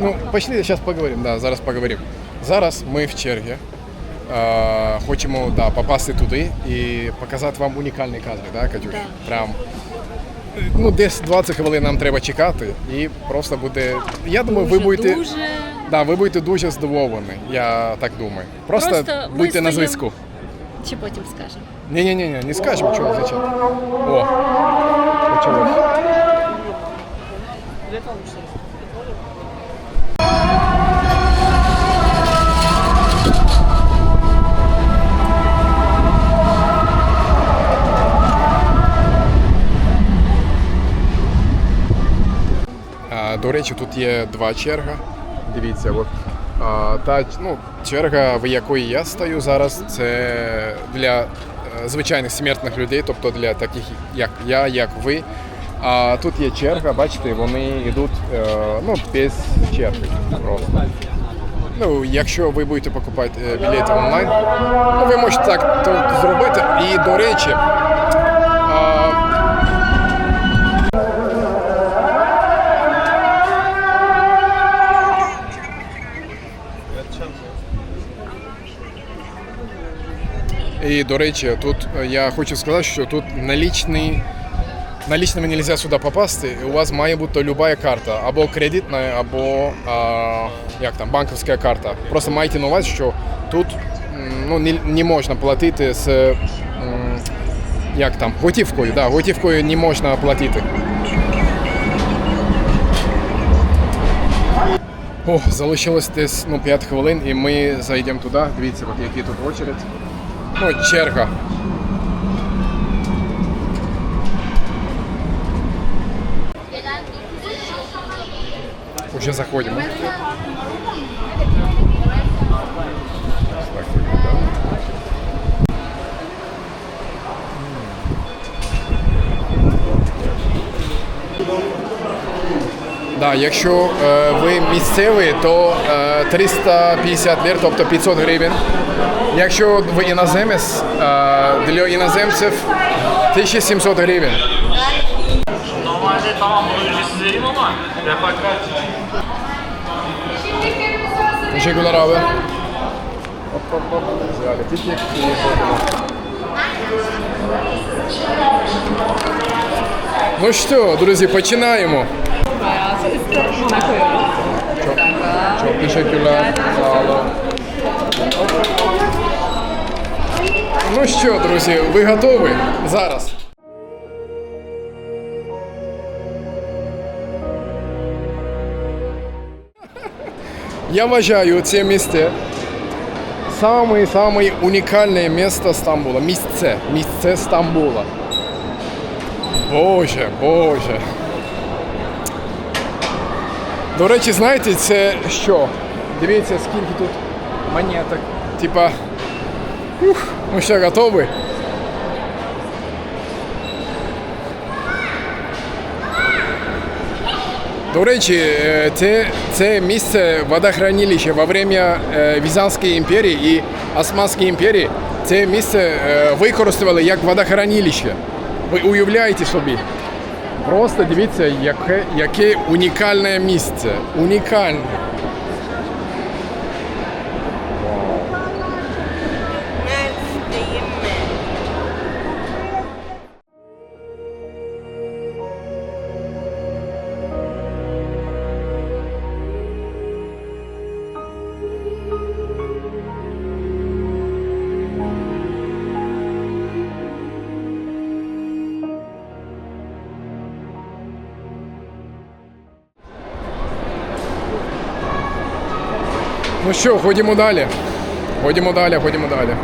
Ну, пішли, зараз поговоримо, да, зараз поговоримо. Зараз ми в черзі. Е, хочемо да, попасти туди і показати вам унікальні кадри, да, Катюш? Да. Прям, ну, десь 20 хвилин нам треба чекати і просто буде. Я думаю, ви Дуже, будете. дуже Да, ви будете дуже здивовані, я так думаю. Просто, Просто будьте на вистоїм. зв'язку. чи потім скажемо. Ні, ні, ні, ні, не скажемо, чого зачем. О, почалось. Речі, тут є два черга. Дивіться, от а, та ну, черга, в якої я стою зараз, це для е, звичайних смертних людей, тобто для таких, як я, як ви. А тут є черга, бачите, вони йдуть е, ну, без черги просто. Ну, якщо ви будете покупати е, білети онлайн, ну, ви можете так зробити. І, до речі, І до речі, тут е, я хочу сказати, що тут налічний. Налічними не можна сюди попасти. У вас має бути будь-яка карта, або кредитна, або а, як там, банківська карта. Просто майте на увазі, що тут ну, не, не можна платити з як там, готівкою. Да, готівкою не можна платити. О, залишилось десь ну, 5 хвилин і ми зайдемо туди. Дивіться, от який тут очередь. Ну, черга. Уже заходимо. Да, якщо е, ви місцевий, то е, 350 лір, тобто 500 гривень. Якщо ви іноземець, е, для іноземців 1700 гривень. Normalde tamam. Ну що, друзі, починаємо. Çok, çok teşekkürler. Sağ olun. Ну що, друзі, ви готові? Зараз. Я вважаю це місце саме унікальне місто Стамбула. Місце, місце Стамбула. Боже, Боже. До речі, знаєте, це що? Дивіться, скільки тут монеток. Типа. Ух, ну що, готові? До речі, е, це, це місце водохранилища во время е, Візанської імперії і Османської імперії. Це місце е, використовували як водохранилище. Ви уявляєте собі? Просто дивіться, яке, яке унікальне місце. Унікальне. Ну що, ходімо далі. Ходімо далі, ходімо далі.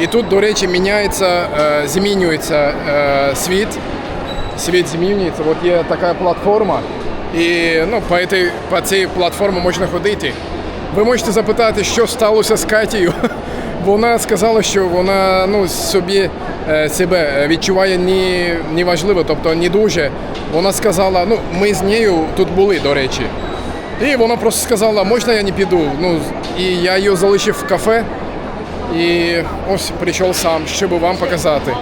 І тут, до речі, міняється, е, змінюється е, світ. Світ змінюється. От є така платформа. І ну, по, цій, по цій платформі можна ходити. Ви можете запитати, що сталося з Катією. Вона сказала, що вона ну, собі е, себе відчуває не, неважливо, тобто не дуже. Вона сказала, ну ми з нею тут були, до речі. І вона просто сказала, можна я не піду. Ну, і я її залишив в кафе. І ось прийшов сам, щоб вам показати.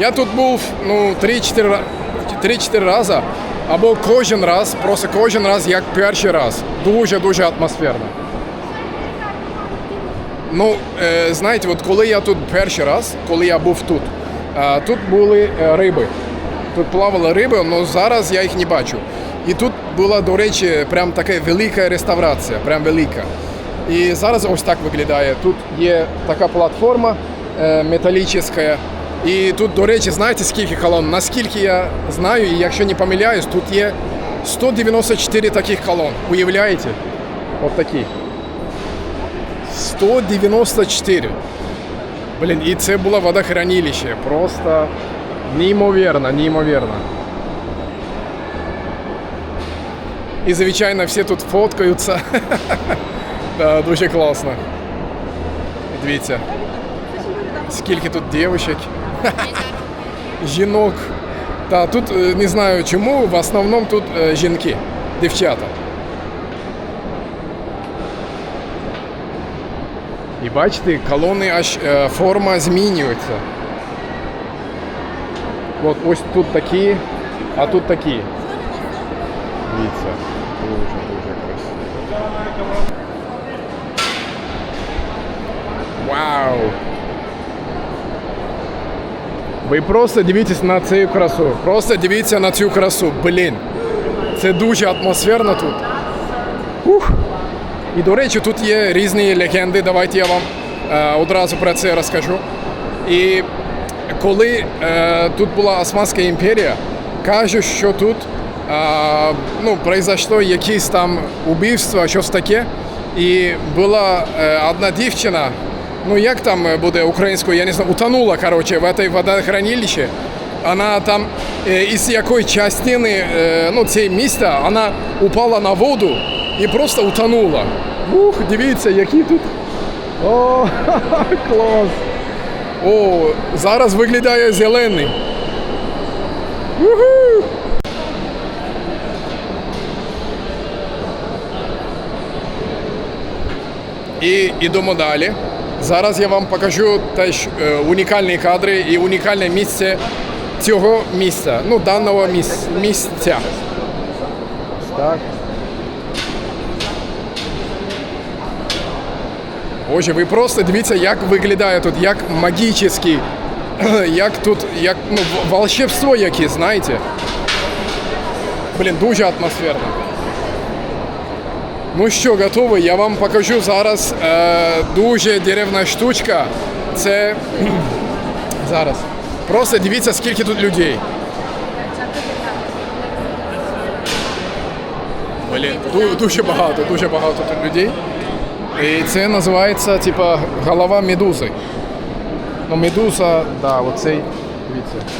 Я тут був ну, 3-4 рази. або кожен раз, просто кожен раз як перший раз. Дуже-дуже атмосферно. Ну, е, знаєте, от коли я тут перший раз, коли я був тут, тут були е, риби. Тут плавали риби, але зараз я їх не бачу. І тут була, до речі, прям така велика реставрація, прям велика. І зараз ось так виглядає. Тут є така платформа е, металічна. І тут, до речі, знаєте, скільки колон? Наскільки я знаю, і якщо не помиляюсь, тут є 194 таких колон. Уявляєте? От такі. 194. Блін, і це було водохранилище. Просто неймовірно, неймовірно. І, звичайно, всі тут фоткаються. да, дуже класно. Дивіться. Скільки тут дівчат. Жінок. Та тут е, не знаю чому, в основному тут е, жінки, дівчата. І бачите, колони аж е, форма змінюється. От ось тут такі, а тут такі. Дивіться. Ви просто дивіться на цю красу. Просто дивіться на цю красу. Блін. Це дуже атмосферно тут. Ух. І до речі, тут є різні легенди. Давайте я вам е, одразу про це розкажу. І коли е, тут була Османська імперія, кажуть, що тут е, ну, произошло якесь там убивство, щось таке. І була е, одна дівчина, ну як там буде українською, я не знаю, утонула, короче, в этой водохранилище. Вона там е, із якої частини е, ну, цієї міста вона упала на воду і просто утонула. Ух, дивіться, які тут. О, клас! О, зараз виглядає зелений. Уху! І йдемо далі. Зараз я вам покажу теж е, унікальні кадри і унікальне місце цього місця, ну, даного міс- місця. Ось Так. Боже, ви просто дивіться, як виглядає тут, як магічний, як тут, як ну, в- волшебство якесь, знаєте. Блін, дуже атмосферно. Ну що, готовий? Я вам покажу зараз е, дуже деревна штучка. Це зараз. Просто дивіться, скільки тут людей. Блін, ду- дуже багато, дуже багато тут людей. І це називається типа голова медузи. Ну, медуза, да, оцей, дивіться.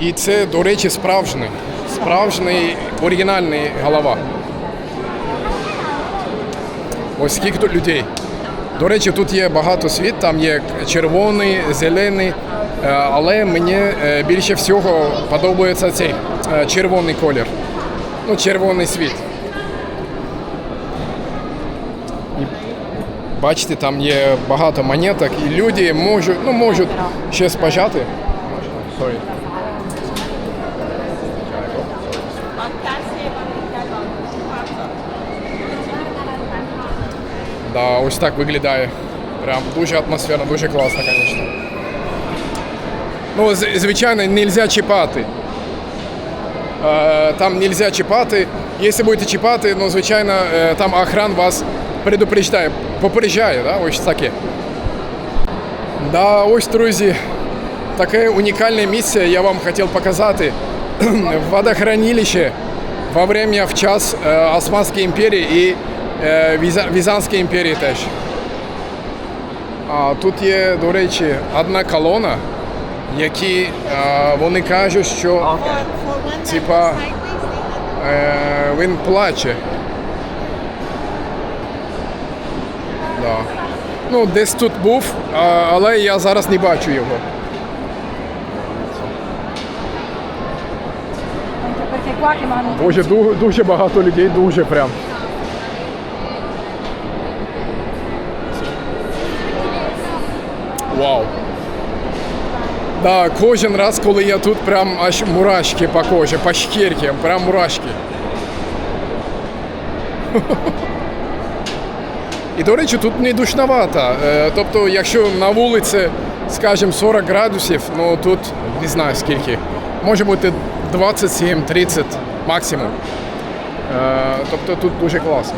І це, до речі, справжній. Справжній оригінальний голова. Ось скільки тут людей. До речі, тут є багато світ, там є червоний, зелений, е, але мені е, більше всього подобається цей е, червоний колір. Ну, червоний світ. Бачите, там є багато монеток, і люди можуть, ну, можуть ще спожати. Sorry. Да, ось так виглядає. Прям дуже атмосферно, дуже класно, звісно. Ну, з- звичайно, не можна чіпати. Е, Там не можна чіпати. Якщо будете чіпати, ну, звичайно, е, там охран вас предупреждає, попереджає, да? ось таке. Да, ось, друзі, таке унікальне місце я вам хотів показати. Водохранилище во время в час е, Османської імперії е, Віза- Візантської імперії теж. А тут є, до речі, одна колона, які вони кажуть, що типа е, він плаче. Да. Ну, десь тут був, але я зараз не бачу його. Боже, ду- дуже багато людей, дуже прям. Вау. Да, кожен раз, коли я тут, прям аж мурашки по кожі, по шкірці, прям мурашки. І, до речі, тут не душновато. Е, Тобто, якщо на вулиці, скажімо, 40 градусів, ну тут не знаю скільки. Може бути 27-30 максимум. Е, Тобто тут дуже класно.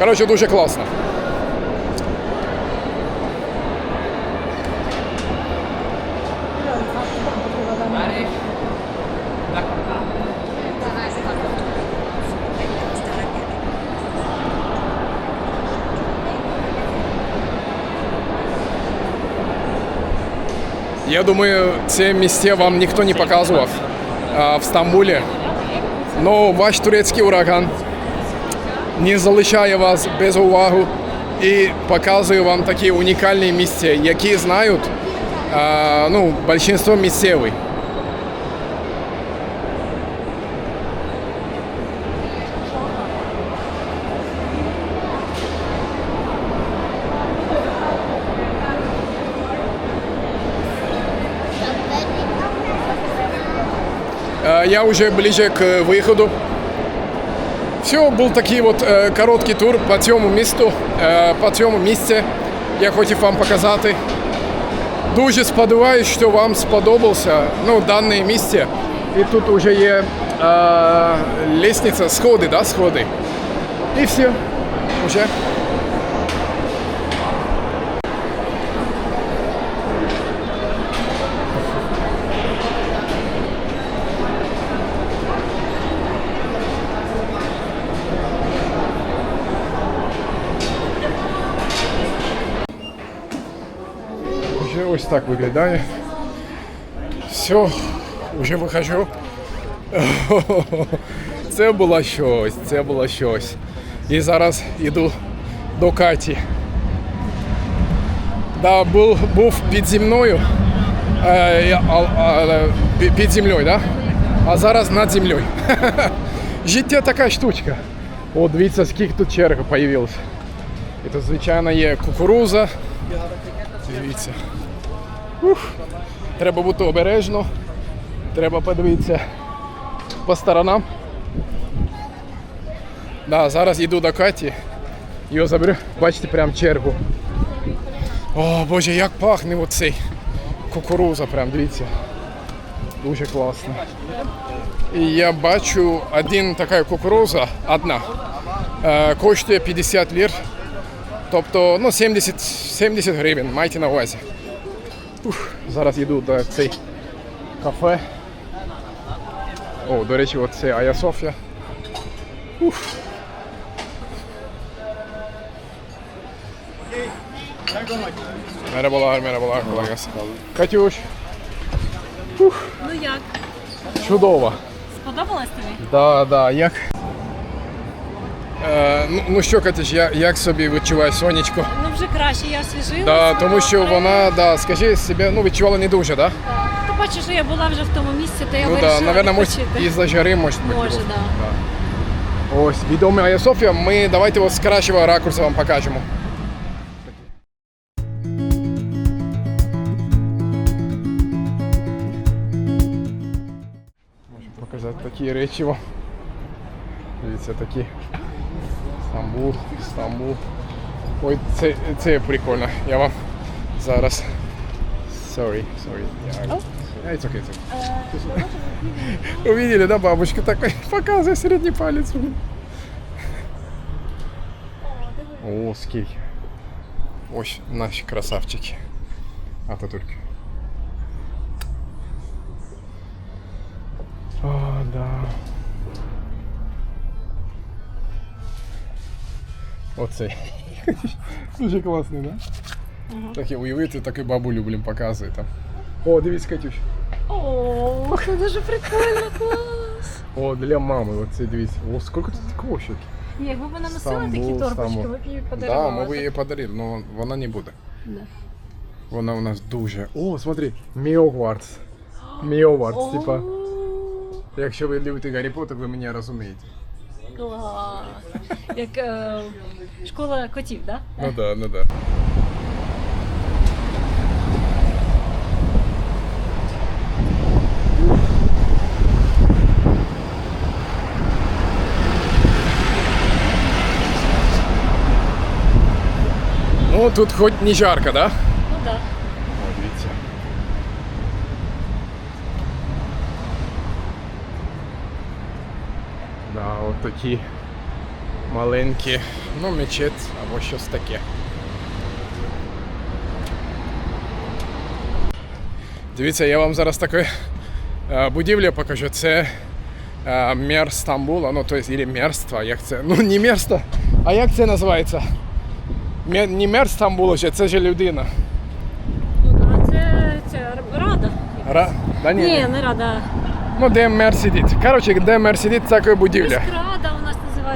Коротше, дуже класно. Я думаю, це місце вам ніхто не показував а, в Стамбулі. Ну, ваш турецький ураган Не залишає вас без уваги і показує вам такі унікальні місця, які знають ну, більшість місцевих. Я уже ближе к выходу. Все, был такий вот э, короткий тур по цьому місту, э, по цьому місці. Я хотів вам показати. Дуже сподіваюся, що вам сподобався ну, дане місце. І тут вже є э, лестниця, сходи, да, сходи. І все. Уже. ось так виглядає. Все, вже виходжу. Це було щось, це було щось. І зараз йду до Каті. Да, був, був під земною. Е, я- а- а, пі- під землею, да? а зараз над землею. Життя така штучка. О, дивіться, скільки тут черга з'явилася. І тут, звичайно, є кукуруза. Дивіться. Ух. Треба бути обережно. Треба подивитися по сторонам. Да, зараз йду до Каті. Його заберу. Бачите, прям чергу. О, Боже, як пахне оцей кукуруза, прям дивіться. Дуже класно. І я бачу один така кукуруза, одна, е, коштує 50 лір. Тобто ну, 70, 70 гривень, майте на увазі. Ух, зараз йду до цей кафе. О, до речі, от це Ая Софія. Ух. Merhabalar, merhabalar, kolay gelsin. Катюш, Ну як? чудово. Сподобалось тобі? Да, да, як. Е, ну, ну що, Катюш, я, як собі відчуваєш сонечко? Ну вже краще, я освіжилася. Да, тому що вона, да, скажи себе, ну відчувала не дуже, да? Ти бачиш, що я була вже в тому місці, то я Ну да, вирішила наверное, може відпочити. із-за жари, може бути. Може, просто. да. Ось, відомий Ая Софія, ми давайте ось з кращого ракурсу вам покажемо. Можу показати такі речі вам. Дивіться, такі. Стамбул, Стамбул. Ой, це, це прикольно. Я вам зараз. Sorry, sorry. Yeah, yeah, it's okay, it's okay. Увидели, да, бабушка такой показывает средний палец. О, скільки. Ось наші красавчики. Ататурк. О, Оцей. Дуже класний, да? Таке уявити, таке бабулю, блін, показує там. О, дивись, Катюш. О, це дуже прикольно, клас. О, для мами, оце дивись. О, скільки тут кошик. Якби вона носила такі Стамбул, торбочки, Стамбул. ми б її Да, подарували. ми б її подарили, але вона не буде. Да. Вона у нас дуже. О, смотри, Міогвардс. Міогвардс, типа. О, Якщо ви любите Гаррі Поттер, ви мене розумієте. Клас. Як е, школа котів? Да? Ну да, ну да. Ну, тут хоть не жарко, да? Ну так. Да. О, дивіться. Такі маленькі, ну, мечеть або щось таке. Дивіться, я вам зараз таку е, будівлю покажу. Це е, мер Стамбула, ну, то есть, или мерство, як це. Ну, не мерство, а як це називається? Не мер Стамбула, це ж людина. Ну да, це, це рада. Ра... Да, ні, Ні, не рада. Ну, де мер сидить. Коротше, де мер сидить, така будівля.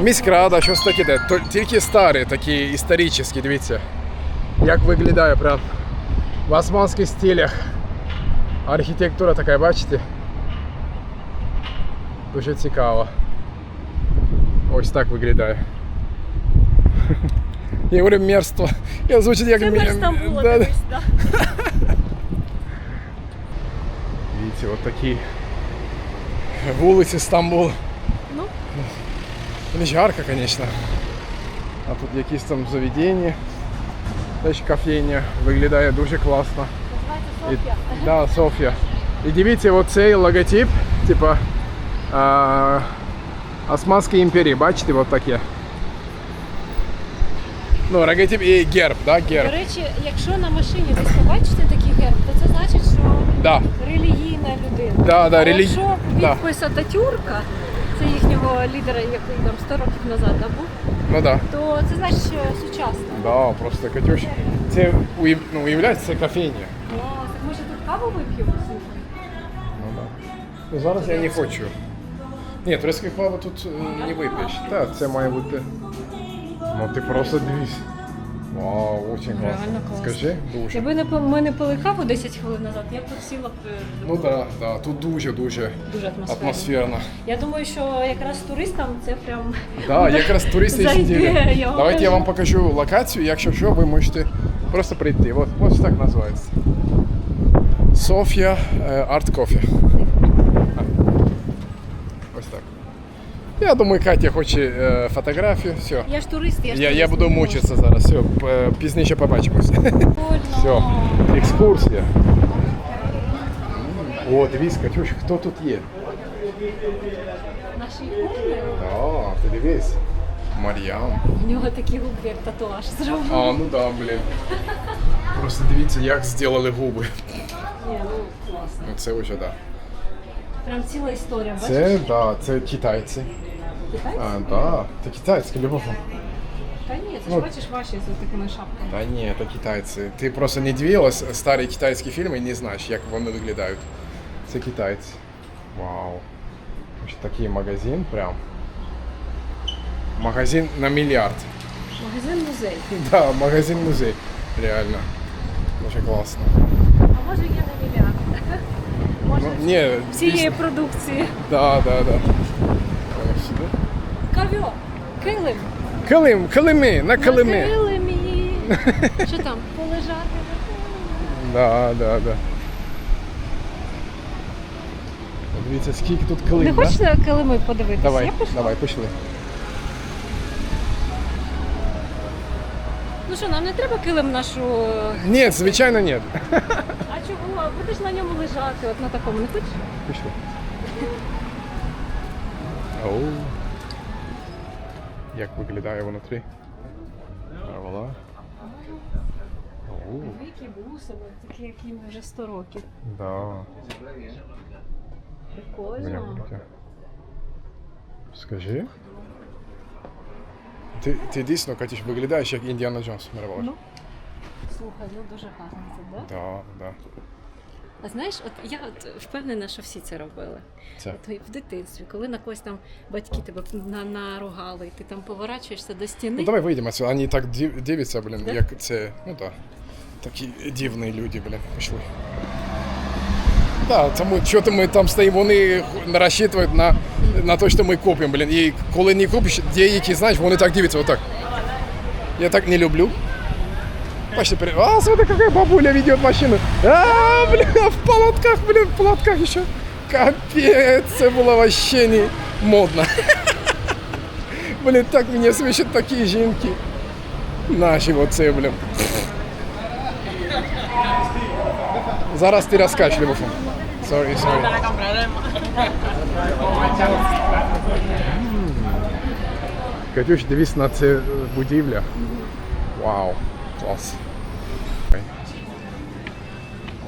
Міськрада щось таке де. Тільки старі, такі історичні, дивіться. Як виглядає прям в османських стилях. Архітектура така, бачите? Дуже цікаво. Ось так виглядає. Я говорю мерство. Я звучить як мер Стамбула, Да, да. да. Видите, вот такі вулиці Стамбула. Ну. Не жарко, конечно. А тут якісь там заведення. Теж кофейня. Виглядає дуже класно. Називається І, Софія. да, Софія. І дивіться, оцей логотип, типа а, Османської імперії, бачите, от таке. Ну, логотип і герб, да, До герб. речі, якщо на машині десь побачите такий герб, то це значить, що Да. релігійна людина. Да, да, а релі- якщо да. підпис Ататюрка, це їхнього лідера, який там 100 років назад да, був, Ну да. то це значить, що сучасно. Да, просто Катюш. Це уяв... ну, уявляється, це кофейня. О, так може тут каву вип'ємо? Слухай. Ну, да. ну зараз я не хочу. Ні, турецька кава тут е, не вип'єш. Так, це має бути. Ну ти просто дивись. Вау, очень класно. Реально класно. Скажи, дуже. Якби не по- ми не пили каву 10 хвилин назад, я б тут сіла б е, Ну да, да, тут дуже-дуже дуже атмосферно. атмосферно. Я думаю, що якраз туристам це прям Да, якраз туристи і Зайди, сиділи. я вам Давайте я кажу. вам покажу локацію, якщо що, ви можете просто прийти. Вот, ось так називається. Софія Арт Кофе. Ось так. Я думаю, Катя хоче е, фотографію. Все. я ж турист, я ж Я, турист, я буду мучитися зараз. Все, п- пізніше побачимось. Все, екскурсія. О, дивись, Катюш, хто тут є? Наші ікони, А, ти дивись. Мар'ям. у нього такі губи, як татуаж зробили. А, ну да, блін. Просто дивіться, як зробили губи. Ні, ну класно. Ну це вже да. Прям ціла історія, бачиш? Це да, це китайці. Китайці? А, да. Це китайська любов. Та ні, це Ну, ж бачиш ваші з такими шапками. Та ні, це китайці. Ти просто не дивилась старі китайські фільми і не знаєш, як вони виглядають. Це китайці. Вау. Ось такий магазин прям. Магазин на мільярд. Магазин музей. Да, магазин музей. Реально. Дуже класно. А може є на мільярд. Може Ну, ні, всієї дійсно. продукції. Да, да, да. Ось. Кавьо, килим. Килим, килими, на На килимі. Що там? Полежати. Да, да, да. Дивіться, скільки тут килим, Не да? хочеш на килими подивитися? Давай, Я пішла. давай, пішли. Ну що, нам не треба килим нашу. Ні, звичайно, ні. А? Будеш на ньому лежати, от на такому. Не хочеш? Пішли. Оу. Як виглядає внутрі? А, Вуаля. Великі бусини, такі, як їм вже 100 років. да. Прикольно. Скажи. Ти, ти дійсно, Катюш, виглядаєш як Індіана Джонс мировий. Ну. Слухай, ну дуже гарно це, да? Да, да. А знаєш, от я от впевнена, що всі це робили. Це. От в дитинстві, коли на когось там батьки тебе наругали, і ти там поворачуєшся до стіни. Ну давай вийдемо. Вони так див- дивляться, блін, Да? як це. Ну так. Такі дивні люди, блін, пішли. Да, тому що то ми там стоїмо, вони розчитують на, на те, що ми купимо, блін. І коли не купиш, деякі, знаєш, вони так дивляться, отак. Я так не люблю. Почти при... А, смотри, какая бабуля ведет машину. А, бля, в палатках, блин, в палатках еще. Капец, це було вообще не модно. Блін, так мене смішать такі жінки. Наші оце, блін. Зараз ти розкажеш, Любофон. Sorry, sorry. Катюш, дивись на це е, будівля. Вау, клас.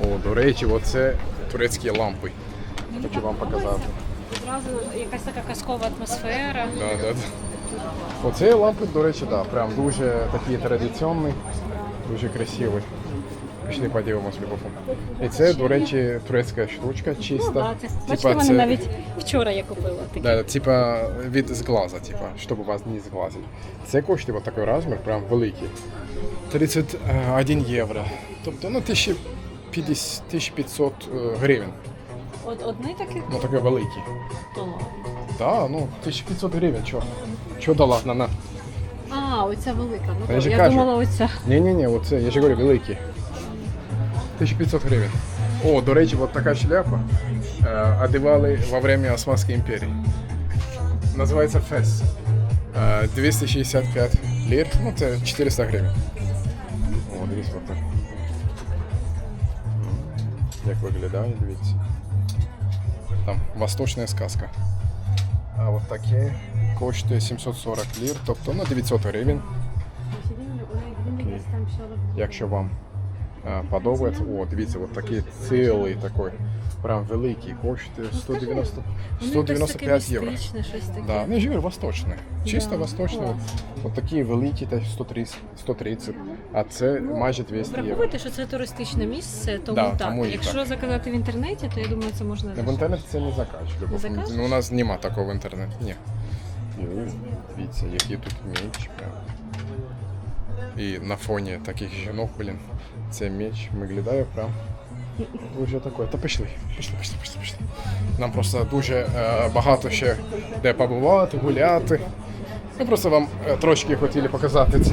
О, до речі, оце турецькі лампи. Хочу вам показати. Одразу якась така казкова атмосфера. Да, да, да. Оце лампи, до речі, да, прям дуже такі традиційні, дуже красиві. Пішли подивимось любофон. І це, до речі, турецька штучка чиста. Ну, да, це, Типа бачите, мене це- навіть вчора я купила такі. Да, типа від зглаза, типа, щоб вас не зглазить. Це коштує такий розмір, прям великий. 31 євро. Тобто, ну, 1050 1500 е, гривень. Од, одні такі Ну, такий великий. то. Да, ну, 1500 гривень, чо? Чо дала на на? А, оця велика. Ну, Я то, ж я кажу. думала, оця. Ні-ні-ні, оце, я ж говорю, великий. 1500 гривень. О, до речі, от така шляпа е, одягали во время Османської імперії. Називається фес. Е, 265 лір, ну це 400 гривень. О, дивіться, от так. Як виглядає, дивіться. Там восточна сказка. А от таке коштує 740 лір, тобто ну 900 гривень. Якщо вам подобається, о, дивіться, от такий цілий такий, прям великий, коштує 190, 195 євро. Да, не жир, восточний. Чисто Да, восточний. От, от такі великі, 130, 130, а це майже 200 євро. Враховуйте, що це туристичне місце, тому Да, так. тому Якщо так. заказати в інтернеті, то я думаю, це можна В інтернеті це не закачу. Ну, у нас нема такого в інтернеті. Ні. Дивіться, який тут меч. І на фоні таких жінок, блін, це меч виглядає прям дуже такое. Та пішли, пішли, пішли, пішли, пішли. Нам просто дуже е, багато ще де побувати, гуляти. Ми просто вам е, трошки хотіли показати це.